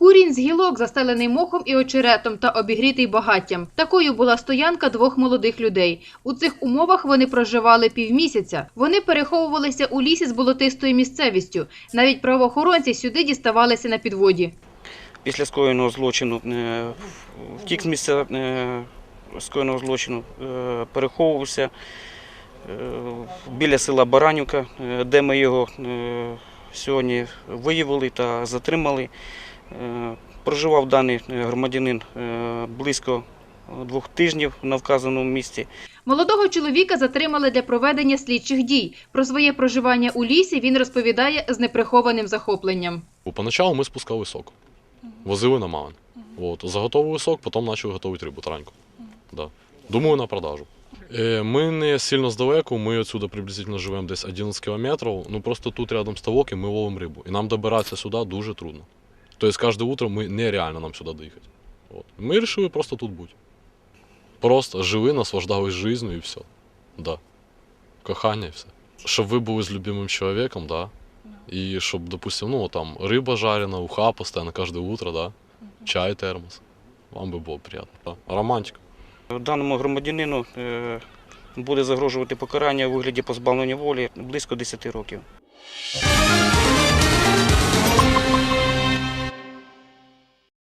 Курінь з гілок, застелений мохом і очеретом та обігрітий багаттям. Такою була стоянка двох молодих людей. У цих умовах вони проживали півмісяця. Вони переховувалися у лісі з болотистою місцевістю. Навіть правоохоронці сюди діставалися на підводі. Після скоєного злочину е, втік з місця е, скоєного злочину, е, переховувався біля села Баранівка, де ми його сьогодні виявили та затримали. Е, Проживав даний е, громадянин е, близько двох тижнів на вказаному місці. Молодого чоловіка затримали для проведення слідчих дій. Про своє проживання у лісі він розповідає з неприхованим захопленням. Поначалу ми спускали сок. Возили на мавин. От, заготовили сок, потім почали готувати рибу тараньку. Да. Думаю, на продажу. Ми не сильно здалеку, ми отсюда приблизительно живемо десь 11 кілометрів. Ну просто тут рядом ставок і ми ловимо рибу. І нам добиратися сюди дуже трудно. Тобто кожне утро ми нереально нам сюди доїхати. От. Ми вирішили просто тут бути. Просто жили, наслаждались життю і все. Да. Кохання і все. Щоб ви були з любимим чоловіком, да. И чтобы, допустим, ну, там, рыба жарена, уха постоянно, каждое утро, да, чай, термос. Вам бы было приятно, да. Романтика. Даному громадянину е, буде загрожувати покарання у вигляді позбавлення волі близько 10 років.